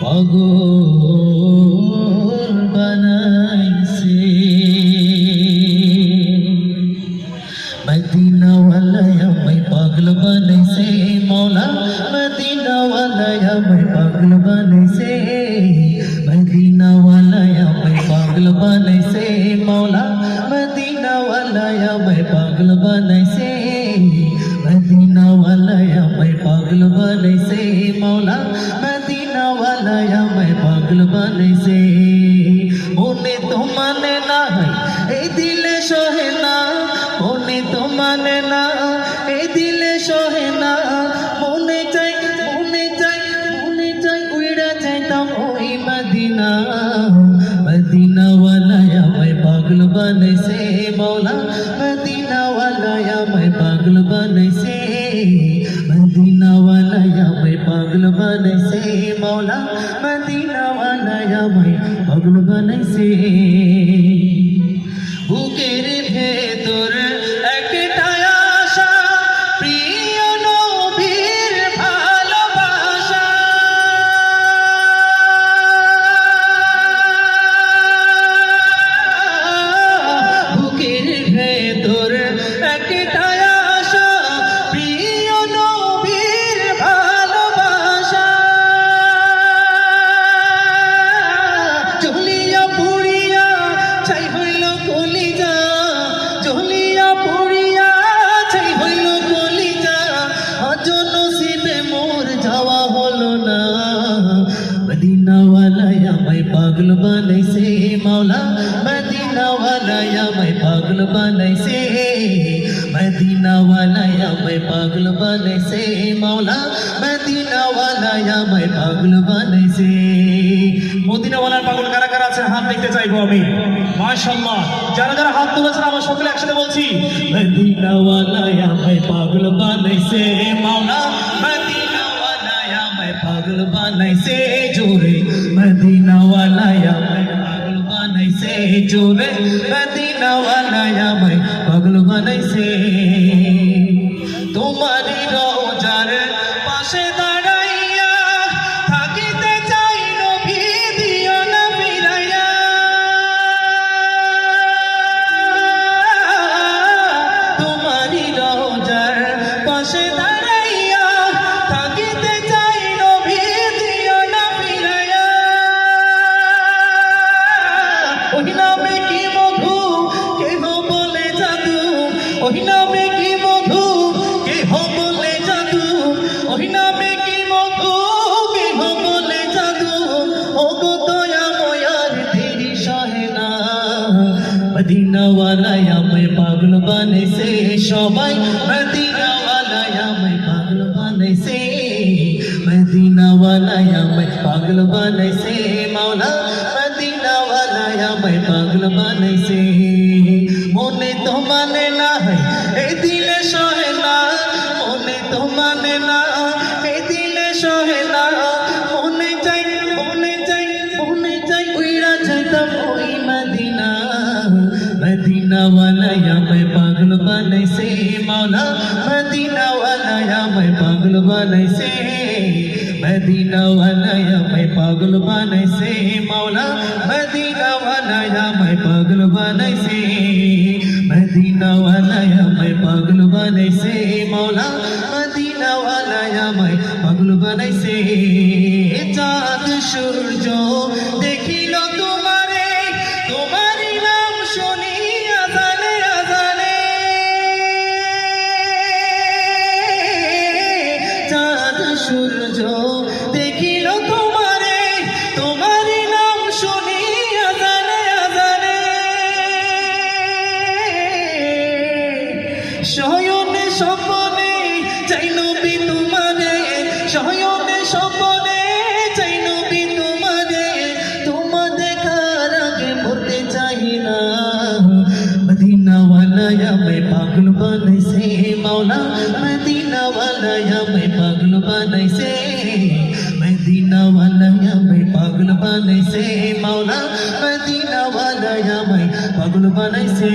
পাগল আমায় পাগল বানাইছে মদিনা ওয়ালায় আমায় পাগল বানাইছে মৌলা মদিনা ওয়ালায় আমায় পাগল বানাইছে। মনে তো মানে না পাগল বানাইছে মদিনাওয়ালাই আমায় পাগল বানাইছে মৌলা মদিনাওয়ালাই আমায় পাগল বানাইছে বানাইছে মাওলা মদিনাওয়ালায় আমায় পাগল বানাইছে মদিনাওয়ালায় আমায় পাগল বানাইছে মাওলা মদিনাওয়ালায় আমায় পাগল বানাইছে। মদিনাওয়ালার পাগল কারা কারা আছেন হাত দেখতে চাইব আমি। মাশাআল্লাহ। যারা যারা হাত তুলেছেন আমরা সকলে একসাথে বলছি মদিনাওয়ালায় আমায় পাগল বানাইছে মাওলা মদিনাওয়ালায় আমায় পাগল বানাইছে জোরে বানাইছে জোরে মদিনাওয়ালায় আমায় পাগল বানাইছে। ওই কি মধু? কেহ বলে জাদু? ওই নামে কি মধু? কেহ বলে জাদু? ও গো দয়া ময়ার তেরি সহে না মদিনাওয়ালায় আমায় পাগল বানাইছে সবাই। মদিনাওয়ালায় আমায় বানাইছে। মদিনাওয়ালায় আমায় পাগল বানাইছে মাওলা। মদিনাওয়ালায় আমায় পাগল বানাইছে। মদিনা ওয়ালায় আমায় পাগল বানাইছে মাওলা মদিনা ওয়ালায় আমায় পাগল বানাইছে মদিনা ওয়ালায় আমায় পাগল বানাইছে মাওলা মদিনা ওয়ালায় আমায় পাগল বানাইছে মদিনা ওয়ালায় আমায় পাগল বানাইছে মাওলা মদিনা ওয়ালায় আমায় পাগল বানাইছে চাঁদ সূর্য পাগল বানাইছে মাওলা, মদিনাওয়ালায় আমায় পাগল বানাইছে। মদিনাওয়ালায় আমায় পাগল বানাইছে মাওলা, মদিনাওয়ালায় আমায় পাগল বানাইছে।